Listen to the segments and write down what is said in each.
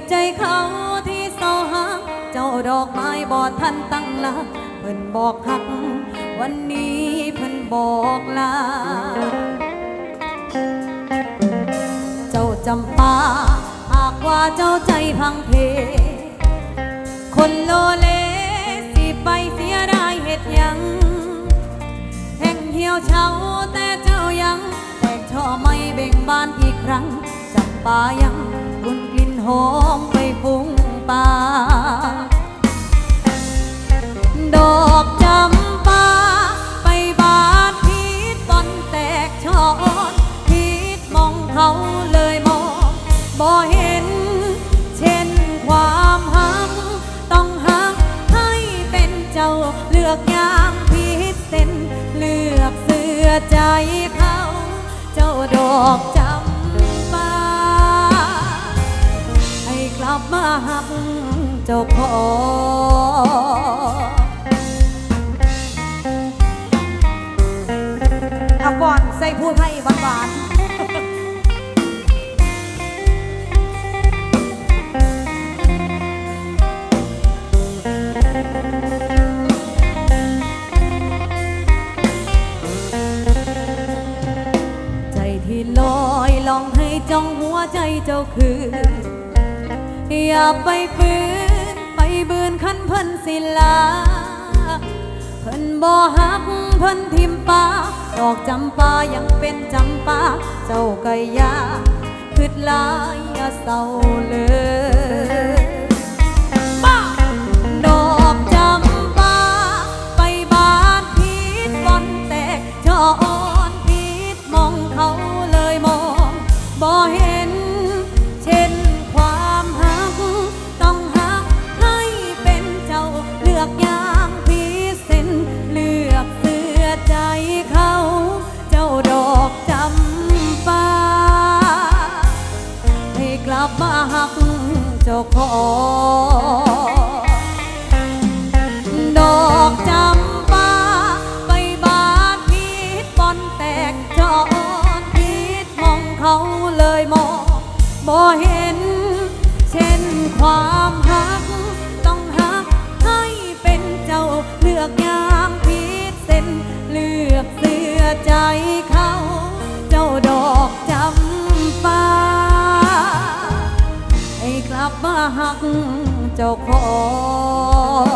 บใจเขาที่เศร้าหักเจ้าดอกไม้บอดทันตั้งหลักเพิ่นบอกหัก วันนี้เพิ่นบอกลา เจ้าจำปาหากว่าเจ้าใจพังเพ คนโลเลสิไปเสียดายเหตุยัง แห่งเหี่ยวเฉาแต่เจ้ายัง แตกช่อไม่เบ่งบานอีกครั้งจำปายังกุนกลิ่น หอมไปฟุ้งป่า ดอกจำ บมาหักเจ้าของอบอนใส่พูดให้หวานๆใจที่ลอยลองให้จ้องหัวใจเจ้าคือ อย่าไปฝืนไปบืนขันเพิ่นสิลา เพิ่นบ่ฮักเพิ่นทิมปาดอกจำปายังเป็นจำปาเจ้าก็อยาคิดลายอย่าเศร้าเลย ใจเขา เจ้าดอกจำปาให้กลับมาหักเจ้าของ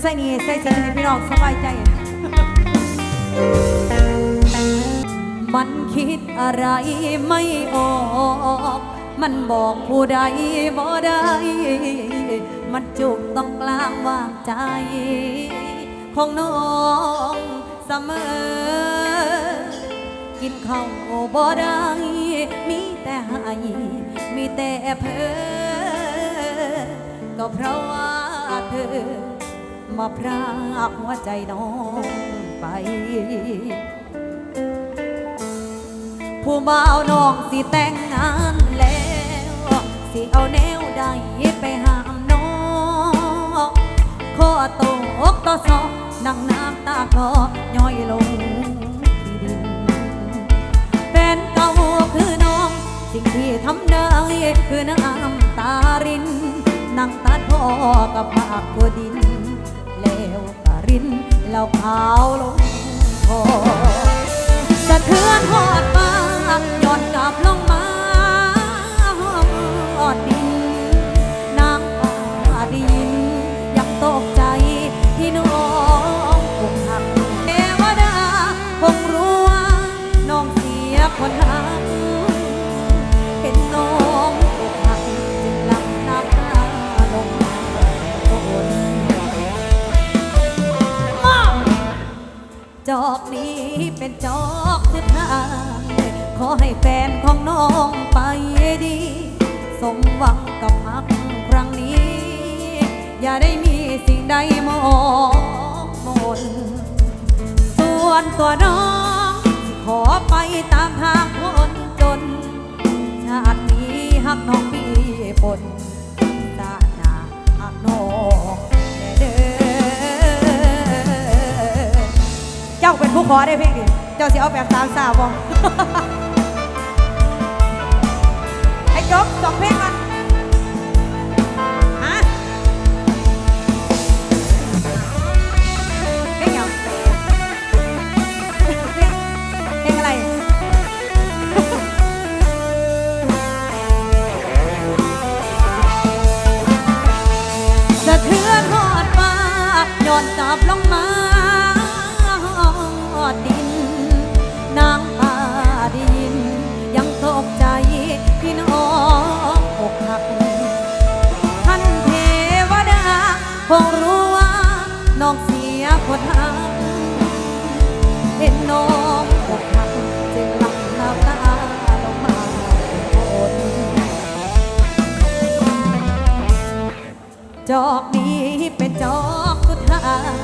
ใส่นี่ใส่สียงให้พี่น้องสบายใจ มันคิดอะไรไม่ออก มันบอกผู้ใดบ่ได้ มันจุกต้องกลางวางใจ ของน้องเสมอ กินข้าวบ่ได้มีแต่ให้มีแต่เพอก็เพราะว่าเธอ มาพรากหัวใจน้องไป ผู้บ่าวน้องสิแต่งงานแล้ว สิเอาแนวใดไปหา ต่อสอนั่งน้ำตาคลอย่อยลงที่ดินแฟนเก่าคือน้อง สิ่งที่ทำได้คือน้ำตาริน นั่งตัดพ่อกับภาคตัวดิน แล้วก็รินแล้วขาวลงคอ ให้แฟนของน้องไปดี สมหวังกับมักครั้งนี้ อย่าได้มีสิ่งใดมองมนส่วนตัวน้อง ขอไปตามทางคนจน ชาตินี้หักน้องมีปนชาติหน้าหักน้องแน่เด้อขอได้เพลงดิเจ้าสิเอาแบบสามสาวบ่ให้ จบสองเพลงกัน คงรู้ว่าน้องเสียคนหักเห็นน้องอกหักจึงหลั่งน้ำตาลงมาเป็นฝนจอกนี้เป็นจอกสุดท้าย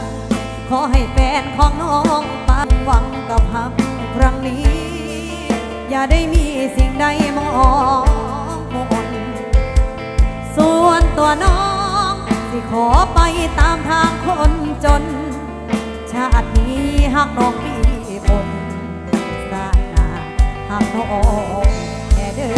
ขอให้แฟนของน้องปังหวังกับพักครั้งนี้ อย่าได้มีสิ่งใดมองมนส่วนตัวน้อง สิขอไปตามทางคนจน ชาตินี้หากน้องมีผลสาดหนาหากน้องแค่เด้อ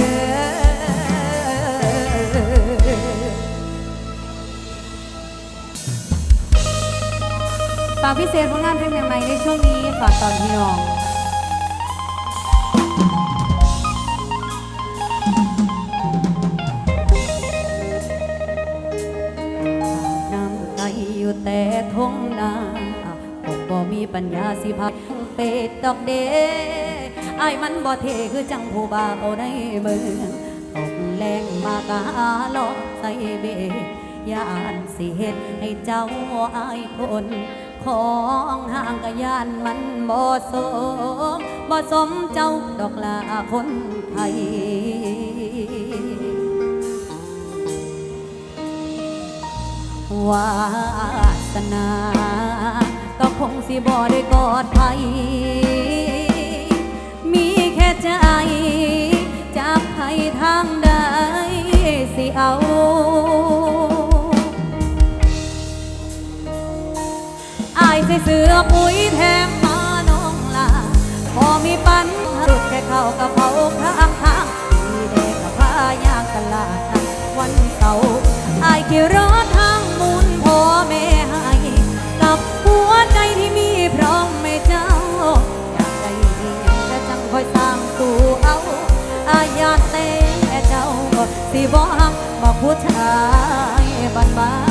ฝากพิเศษผลงานเพลงใหม่ๆในช่วงนี้ฝากตอนพี่น้อง ปัญญาสิพักเป็ดดอกเดไอ้มันบ่เทคือจังผู้บ่าวในเมืองตกแรงมากะหาลอกใส่เบยานสิเฮ็ดให้เจ้าอายคนของห่างกะยานมันบ่สมบ่สมเจ้าดอกลาคนไทยวาสนา ก็คงสิบ่ได้กอดไผมีแค่ใจ จากไผทางใดสิเอาอายใส่เสื้อปุ๋ยแถมมาน้องลาพอมีปัญหาหลุดแค่เข้ากระเพราข้างทางมีเด็กกับพายางตลาดนัดวันเสาร์อายขี่รถ สิบ่ฮักบอกผู้ชายบ้านบ้า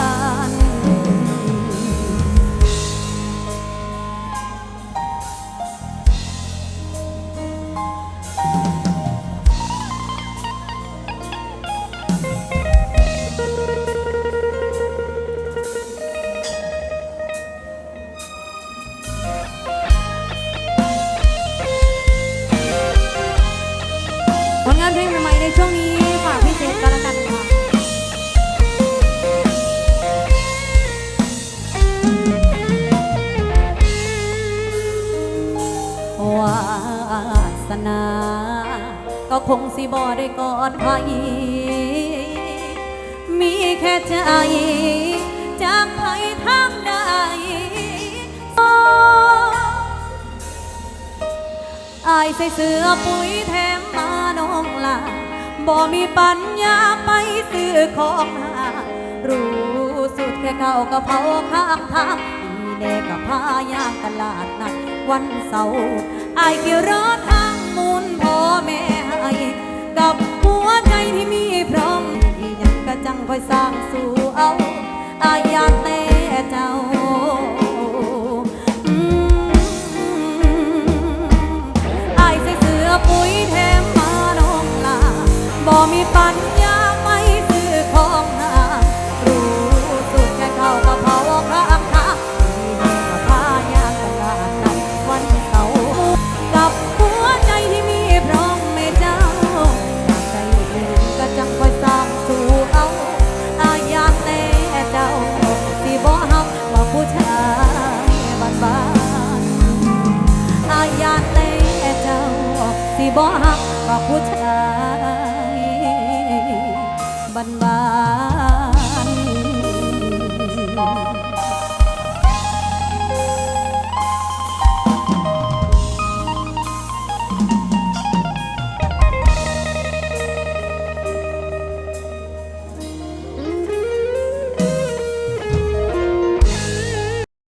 บ่ได้กอดไผมีแค่ใจ จากใครทางใดอายใส่เสื้อปุ๋ยแถมมาน้องลาบ่มีปัญญาไปซื้อของหา รู้สุดแค่เก่ากะเพราข้างทางมีเด็กกับพายางตลาดนัดวันเสาร์อายขี่รถทางมูลพ่อแม่ให้ับหัวใจที่มีพร้อมที่ยังกะจังคอยสร้างสู่เอาอายอยากแต่เจ้าอายใส่เสื้อปุ๋ยแถมมาน้องลาบ่มีปัญญา